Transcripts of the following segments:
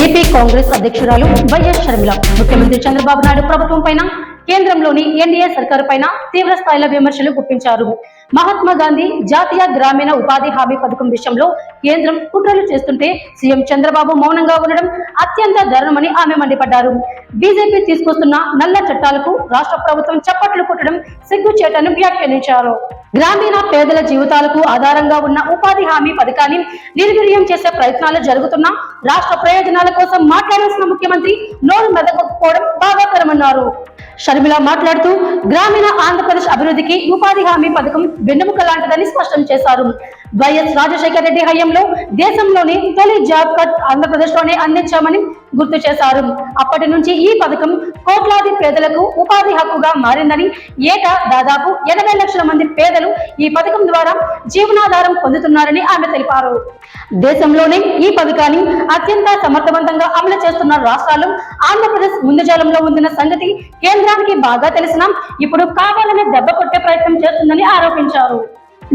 AP Congress అధ్యక్షురాలు YS Sharmila. ముఖ్యమంత్రి చంద్రబాబు నాయుడు ప్రభుత్వం పైన కేంద్రంలోని ఎన్డీఏ సర్కారు పైన తీవ్ర స్థాయిలో విమర్శలు గుప్పించారు. మహాత్మా గాంధీ జాతీయ గ్రామీణ ఉపాధి హామీ పథకం విషయంలో కేంద్రం కుట్రలు చేస్తుంటే సీఎం చంద్రబాబు మౌనంగా ఉండడం అత్యంత దారుణమని ఆమె మండిపడ్డారు. బీజేపీ తీసుకొస్తున్న నల్ల చట్టాలకు రాష్ట్ర ప్రభుత్వం చప్పట్లు కొట్టడం సిగ్గుచేటను వ్యాఖ్యానించారు. గ్రామీణ పేదల జీవితాలకు ఆధారంగా ఉన్న ఉపాధి హామీ పథకాన్ని నిర్వీర్యం చేసే ప్రయత్నాలు జరుగుతున్నా రాష్ట్ర ప్రయోజనాల కోసం మాట్లాడాల్సిన ముఖ్యమంత్రి నోరు మెదకపోవడం బాధాకరమన్నారు. షర్మిల మాట్లాడుతూ గ్రామీణ ఆంధ్రప్రదేశ్ అభివృద్ధికి ఉపాధి హామీ పథకం వెన్నెముక లాంటిదని స్పష్టం చేశారు. వైఎస్ రాజశేఖర రెడ్డి హయాంలో దేశంలోని తొలి జాబ్ కట్ ఆంధ్రప్రదేశ్లోనే అందించామని గుర్తు చేశారు. అప్పటి నుంచి ఈ పథకం కోట్లాది పేదలకు ఉపాధి హక్కుగా మారిందని ఏటా దాదాపు ఎనభై లక్షల మంది పేదలు ఈ పథకం ద్వారా జీవనాధారం పొందుతున్నారని ఆమె తెలిపారు. దేశంలోనే ఈ పథకాన్ని అత్యంత సమర్థవంతంగా అమలు చేస్తున్న రాష్ట్రాలు ఆంధ్రప్రదేశ్ ముందుజాలంలో ఉందన్న సంగతి కేంద్రానికి బాగా తెలిసినా ఇప్పుడు కావాలనే దెబ్బ కొట్టే ప్రయత్నం చేస్తుందని ఆరోపించారు.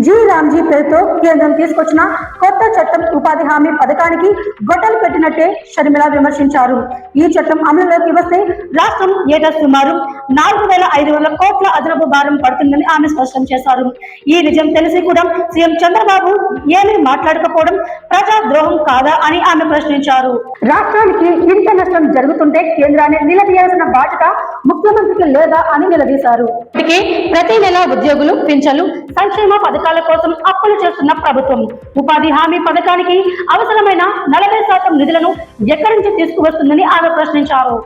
జీ రామ్జీ పేరుతో కేంద్రం తీసుకొచ్చిన కొత్త చట్టం ఉపాధి హామీ పథకానికి గొట్టలు పెట్టినట్టే షర్మిల విమర్శించారు. ఈ చట్టం అమలులోకి వస్తే రాష్ట్రం ఏటా సుమారు నాలుగు వేల ఐదు వందల కోట్ల అదనపు భారం పడుతుందని ఆమె స్పష్టం చేశారు. ఈ నిజం తెలిసి కూడా సీఎం చంద్రబాబు ఏమీ మాట్లాడకపోవడం ప్రజా ద్రోహం కాదా అని ఆమె ప్రశ్నించారు. రాష్ట్రానికి ఇంత నష్టం జరుగుతుంటే కేంద్రాన్ని నిలదీయాల్సిన బాధ్యత ముఖ్యమంత్రికి లేదా అని నిలదీశారు. ఇప్పటికే ప్రతి నెల ఉద్యోగులు పింఛన్లు సంక్షేమ పథకాల కోసం అప్పులు చేస్తున్న ప్రభుత్వం. ఉపాధి హామీ పథకానికి అవసరమైన నలభై శాతం నిధులను ఎక్కడి నుంచి తీసుకువస్తుందని ఆమె ప్రశ్నించారు.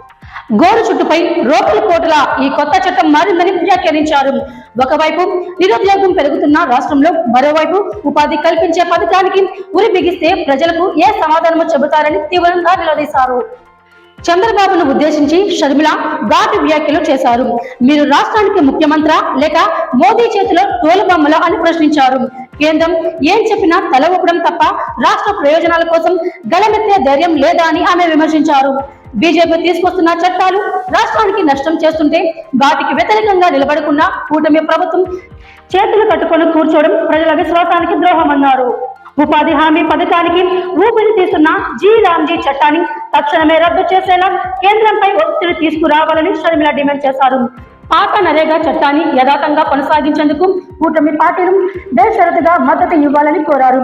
గోరు చుట్టుపై రోడ్ల కోటల ఈ కొత్త చట్టం మారిందని వ్యాఖ్యానించారు. ఒకవైపు నిరుద్యోగం పెరుగుతున్న రాష్ట్రంలో మరోవైపు ఉపాధి కల్పించే పథకానికి ఉరి బిగిస్తే ప్రజలకు ఏ సమాధానమో చెబుతారని తీవ్రంగా నిలదీశారు. చంద్రబాబును ఉద్దేశించి షర్మిల ఘాటు వ్యాఖ్యలు చేశారు. మీరు రాష్ట్రానికి ముఖ్యమంత్రి లేక మోదీ చేతిలో తోలుబొమ్మల అని ప్రశ్నించారు. కేంద్రం ఏం చెప్పినా తల ఊపడం తప్ప రాష్ట్ర ప్రయోజనాల కోసం గలమెత్తే ధైర్యం లేదా అని ఆమె విమర్శించారు. బీజేపీ తీసుకొస్తున్న చట్టాలు రాష్ట్రానికి నష్టం చేస్తుంటే వాటికి వ్యతిరేకంగా నిలబడకుండా కూటమి ప్రభుత్వం చేతులు కట్టుకొని కూర్చోవడం ప్రజల విశ్వాసానికి ద్రోహమన్నారు. ఉపాధి హామీ పథకానికి ఊపిరి తీస్తున్న జీ రామ్జీ చట్టాన్ని తక్షణమే రద్దు చేసేలా కేంద్రంపై ఒత్తిడి తీసుకురావాలని షర్మిల డిమాండ్ చేశారు. పాత నరేగా చట్టాన్ని యథాతంగా కొనసాగించేందుకు కూటమి పార్టీలు బేషరతుగా మద్దతు ఇవ్వాలని కోరారు.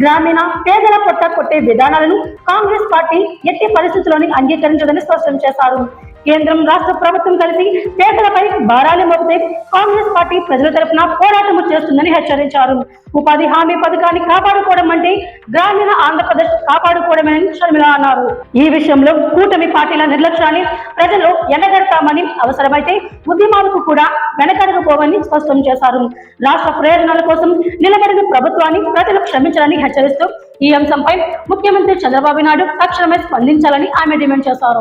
గ్రామీణ పేదల పొట్ట కొట్టే విధానాలను కాంగ్రెస్ పార్టీ ఎట్టి పరిస్థితుల్లోని అంగీకరించదని స్పష్టం చేశారు. కేంద్రం రాష్ట్ర ప్రభుత్వం కలిసి పేదలపై భారాలు మోపితే కాంగ్రెస్ పార్టీ ప్రజల తరపున పోరాటం చేస్తుందని హెచ్చరించారు. ఉపాధి హామీ పథకాన్ని కాపాడుకోవడం అంటే గ్రామీణ ఆంధ్రప్రదేశ్ కాపాడుకోవడమేనని షర్మిల అన్నారు. ఈ విషయంలో కూటమి పార్టీల నిర్లక్ష్యాన్ని ప్రజలు ఎండగడతామని అవసరమైతే ఉద్యమాలకు కూడా వెనకడకపోవని స్పష్టం చేశారు. రాష్ట్ర ప్రయోజనాల కోసం నిలబడిన ప్రభుత్వాన్ని ప్రజలు క్షమించాలని హెచ్చరిస్తూ ఈ అంశంపై ముఖ్యమంత్రి చంద్రబాబు నాయుడు తక్షణమే స్పందించాలని ఆమె డిమాండ్ చేశారు.